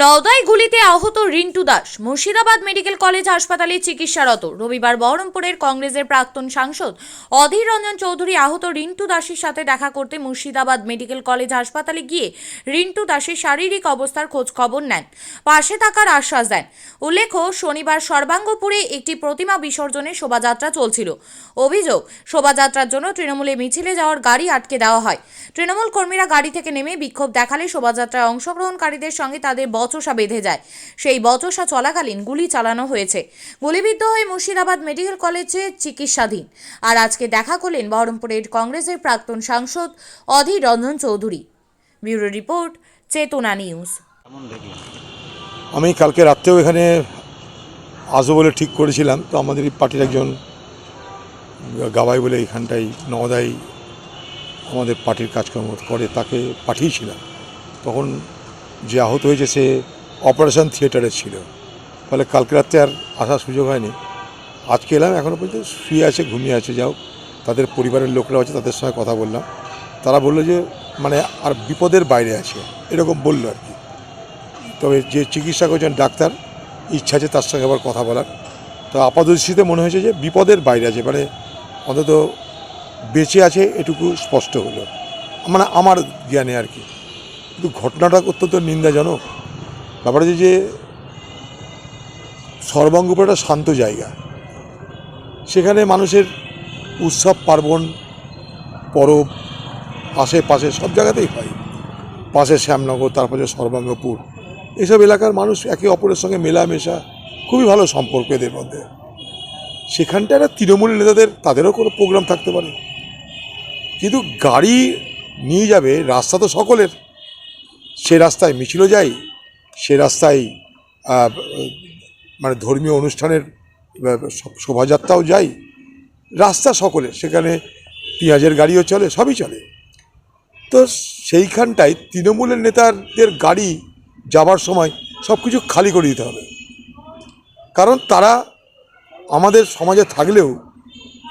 নওদাই গুলিতে আহত Rintu Das Murshidabad medical college হাসপাতালে চিকিৎসারত। রবিবার বহরমপুরের কংগ্রেসের প্রাক্তন সাংসদ অধীর রঞ্জন চৌধুরী আহত রিন্টু দাসের সাথে দেখা করতে মুর্শিদাবাদ মেডিকেল কলেজ হাসপাতালে গিয়ে রিন্টু দাসের শারীরিক অবস্থার খোঁজ খবর নেন। পাশে থাকার আশ্বাস দেন। উল্লেখ্য, শনিবার সর্বাঙ্গপুরে একটি প্রতিমা বিসর্জনের শোভাযাত্রা চলছিল। অভিযোগ, শোভাযাত্রার জন্য তৃণমূলে মিছিলে যাওয়ার গাড়ি আটকে দেওয়া হয়। তৃণমূল কর্মীরা গাড়ি থেকে নেমে বিক্ষোভ দেখালে শোভাযাত্রায় অংশগ্রহণকারীদের সঙ্গে তাদের বচসা বেঁধে যায়। সেই বচসা চলাকালীন গুলি চালানো হয়েছে। গুলিবিদ্ধ হয়ে মুর্শিদাবাদ মেডিকেল কলেজে চিকিৎসাধীন। আর আজকে দেখা করলেন বহরমপুরের কংগ্রেসের প্রাক্তন সাংসদ Adhir Ranjan Chowdhury. Bureau report Chetana News. আমি কালকে রাত্রেও এখানে আসব বলে ঠিক করেছিলাম। তো আমাদের এই পার্টির একজন গাবাই বলে এখানটাই নওদাই আমাদের পার্টির কাজকর্ম করে তাকে পাঠিয়েছিলাম। তখন যে আহত হয়েছে সে অপারেশন থিয়েটারে ছিল। ফলে কালকে রাত্রে আর আসার সুযোগ হয়নি। আজকে এলাম এখনও পর্যন্ত শুয়ে আছে, ঘুমিয়ে আছে। যাও তাদের পরিবারের লোকরা আছে, তাদের সঙ্গে কথা বললাম। তারা বলল যে মানে আর বিপদের বাইরে আছে। এরকম বলল আর কি। তবে যে চিকিৎসা করছেন ডাক্তার, ইচ্ছা আছে তার সঙ্গে আবার কথা বলার। তো আপাতদৃষ্টিতে মনে হয়েছে যে, বিপদের বাইরে আছে। মানে অন্তত বেঁচে আছে, এটুকু স্পষ্ট হলো। মানে আমার জ্ঞানে আর কি। কিন্তু ঘটনাটা অত্যন্ত নিন্দাজনক। ব্যাপারটা হচ্ছে যে সর্বাঙ্গপুর একটা শান্ত জায়গা। সেখানে মানুষের উৎসব, পার্বণ, পরব, আশেপাশে সব জায়গাতেই হয়। পাশে শ্যামনগর, তারপরে সর্বাঙ্গপুর। এসব এলাকার মানুষ একে অপরের সঙ্গে মেলামেশা, খুবই ভালো সম্পর্ক এদের মধ্যে। সেখানটা একটা তৃণমূল নেতাদের, তাদেরও কোনো প্রোগ্রাম থাকতে পারে। কিন্তু গাড়ি নিয়ে যাবে, রাস্তা তো সকলের। সে রাস্তায় মিছিলও যায় সে রাস্তায় মানে ধর্মীয় অনুষ্ঠানের শোভাযাত্রাও যায় রাস্তা সকলে, সেখানে পেঁয়াজের গাড়িও চলে, সবই চলে। তো সেইখানটায় তৃণমূলের নেতাদের গাড়ি যাবার সময় সব কিছু খালি করে দিতে হবে। কারণ তারা আমাদের সমাজে থাকলেও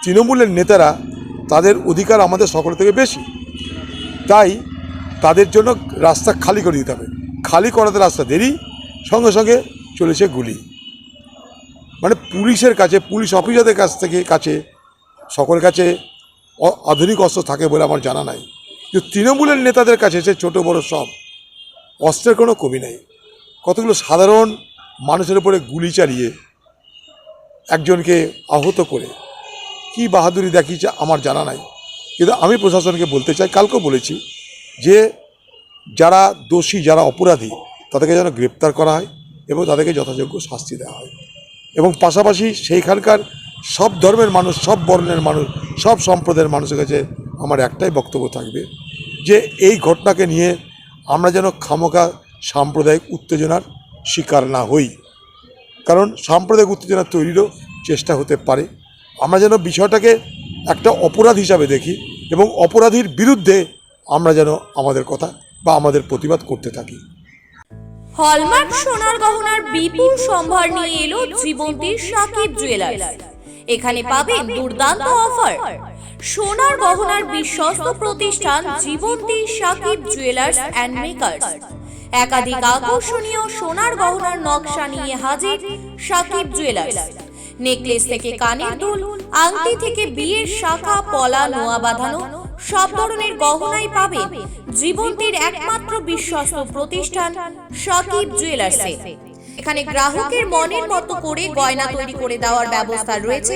তৃণমূলের নেতারা তাদের অধিকার আমাদের সকলের থেকে বেশি। তাই তাদের জন্য রাস্তা খালি করে দিতে হবে। খালি করাতে রাস্তা দেরি, সঙ্গে সঙ্গে চলেছে গুলি। মানে পুলিশের কাছে, পুলিশ অফিসারদের কাছ থেকে কাছে, সকলের কাছে আধুনিক অস্ত্র থাকে বলে আমার জানা নাই। কিন্তু তৃণমূলের নেতাদের কাছে সে ছোটো বড় সব। অস্ত্রের কোনো কমি নেই। কতগুলো সাধারণ মানুষের উপরে গুলি চালিয়ে একজনকে আহত করে। কি বাহাদুরি দেখিয়েছে আমার জানা নাই। কিন্তু আমি প্রশাসনকে বলতে চাই, কালকেও বলেছি যে যারা দোষী, যারা অপরাধী, তাদেরকে যেন গ্রেপ্তার করা হয় এবং তাদেরকে যথাযোগ্য শাস্তি দেওয়া হয়। এবং পাশাপাশি সেইখানকার সব ধর্মের মানুষ, সব বর্ণের মানুষ, সব সম্প্রদায়ের মানুষের কাছে আমার একটাই বক্তব্য থাকবে যে এই ঘটনাকে নিয়ে আমরা যেন খামোকা সাম্প্রদায়িক উত্তেজনার শিকার না হই। কারণ সাম্প্রদায়িক উত্তেজনা তৈরিরও চেষ্টা হতে পারে। আমরা যেন বিষয়টাকে একটা অপরাধ হিসাবে দেখি এবং অপরাধীর বিরুদ্ধে আমরা যেন আমাদের কথা বা আমাদের প্রতিবাদ করতে থাকি। হলমার্ক সোনার গহনার বিপুল সম্ভার নিয়ে এলো জীবন্তীর সাকিব জুয়েলার্স এখানে পাবেন দুর্দান্ত অফার সোনার গহনার বিশ্বস্ত প্রতিষ্ঠান Jibanti Sakib jewellers and makers একাধিক আকর্ষণীয় সোনার গহনার নকশা নিয়ে হাজির সাকিব জুয়েলার্স নেকলেস থেকে কানের দুল, আংটি থেকে বিয়ের শাখা, পলা, নোয়া বাঁধানো সব ধরনের গহনাই পাবে জীবন্তীর একমাত্র বিশ্বস্ত প্রতিষ্ঠান সকিব জুয়েলার্সে। এখানে গ্রাহকের মনের মতো করে গয়না তৈরি করে দেওয়ার ব্যবস্থা রয়েছে।